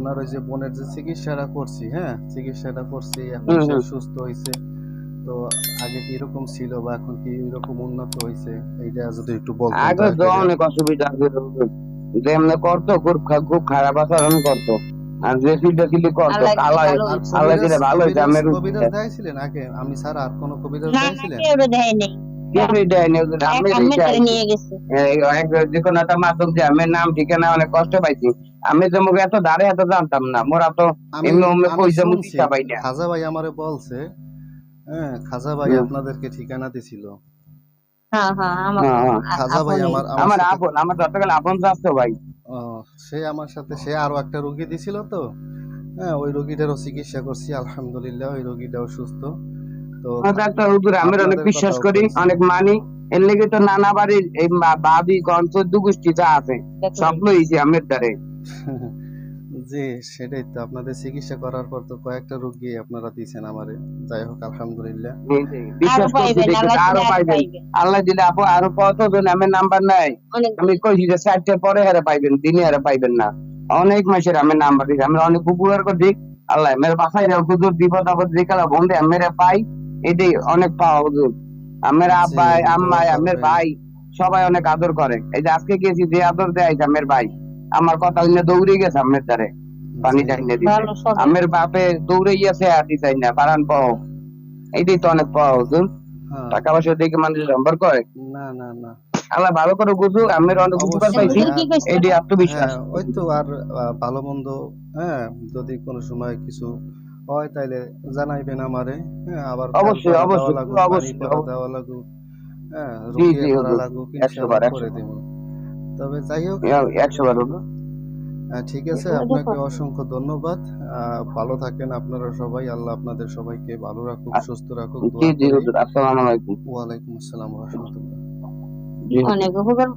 আপনার ওই যে বোনের যে চিকিৎসাটা করছি হ্যাঁ? চিকিৎসাটা করছি এখন সে সুস্থ হয়েছে তো আগে কি এরকম ছিল বা এখন কি এরকম উন্নত হয়েছে এইটা যদি একটু বলতেন আগে তো অনেক অসুবিধা ছিল যেমনি করতো খুব খুব খারাপ আচরণ করতো। আর যে সিটা সিলি করতো আর আল্লাহ দিলে ভালো হইতো আমি কবিরাজ দেখাইছিলেন আগে? আমি ছাড়া আর কোনো কবিরাজ না না কেউ দেয় নেই। কিছুই দেয়নি ওদের আমি আমি রেখে তারা আইছি। নিয়ে গেছে যে কোনো একটা মাধ্যম দিয়ে আমি নাম ঠিকানা অনেক কষ্ট পাইছি। আমি তো মুখে এত দাঁড়ে এত জানতাম না। মোরা তো এমনি অমনি পয়সা মুখ পাই না। খাজা ভাই আমারে বলছে হ্যাঁ খাজা ভাই আপনাদেরকে ঠিকানা দিছিল। হ্যাঁ হ্যাঁ আমার হ্যাঁ, হ্যাঁ। আ- খাজা ভাই আপনি- আমার আমার সাথে- আপন আমার যতক্ষণ আপন চাচ্ছো ভাই। সে আমার সাথে সে আরও একটা রোগী দিছিল তো। হ্যাঁ ওই রোগীটারও চিকিৎসা করছি আলহামদুলিল্লাহ ওই রোগীটাও সুস্থ। তো আমার হুজুর আমি অনেক বিশ্বাস করি অনেক মানি। এর লেগে তো নানা বাড়ির এই যা আছে সব লইছি আমের দ্বারে। জি সেটাই তো আপনাদের চিকিৎসা করার পর তো কয়েকটা রোগী আপনারা দিয়েছেন আমারে। যাই হোক আলহামদুলিল্লাহ। আরও বিশ্বাস করছি পাইবেন আল্লাহ আরও দিলে পাইবেন। পাইবেন। আল্লাহ দিলে আপু আরও কতজন আমার নাম্বার নাই আমি কইছি যে চারটের পরে হারে পাইবেন দিনে হারে পাইবেন না। অনেক মাসের আমি নাম্বার দিছি আমি অনেক উপকার করছি আল্লাহ মেরে বাসায় হুজুর বিপদ আপদ যে কালা বন্ধে মেরে পাই। এটাই অনেক পাওয়া হুজুর। আমের আব্বাই জি, আম্মাই দোয়া ভাই সবাই অনেক আদর করে। এই যে আজকে গেছি যে আদর দেয় আমের ভাই আমার কথা শুনে দৌড়ে গেছে আমের দ্বারে পানি দিতে। আমের বাপে দৌড়ে আর দিতাই না পারান পাও। এইটাই তো অনেক পাওয়া হুজুর। হ্যাঁ, টাকা পয়সা দেখে মানুষ সম্পর্ক করে। না না না। আল্লাহ ভালো করে বুঝুক আমের অনেক উপকার পাইছি। এইটাই আত্মবিশ্বাস। হ্যাঁ ওই তো আর ভালো মন্দ হ্যাঁ যদি কোনো সময় কিছু হয় তাইলে জানাইবেন আমারে হ্যাঁ আবার অবশ্যই, অবশ্যই, অবশ্যই। দেওয়া লাগুক হ্যাঁ জি, রুকিয়া জি, করা লাগুক ইনশাআল্লাহ করে দেব তবে যাই হোক বার হলো ঠিক আছে আপনাকে অসংখ্য ধন্যবাদ ভালো থাকেন আপনারা সবাই আল্লাহ আপনাদের সবাইকে ভালো রাখুক সুস্থ রাখুক জি জি হুজুর আসসালামু আলাইকুম। ওয়ালাইকুম আসসালাম রহমতুল্লাহ। জি অনেক উপকার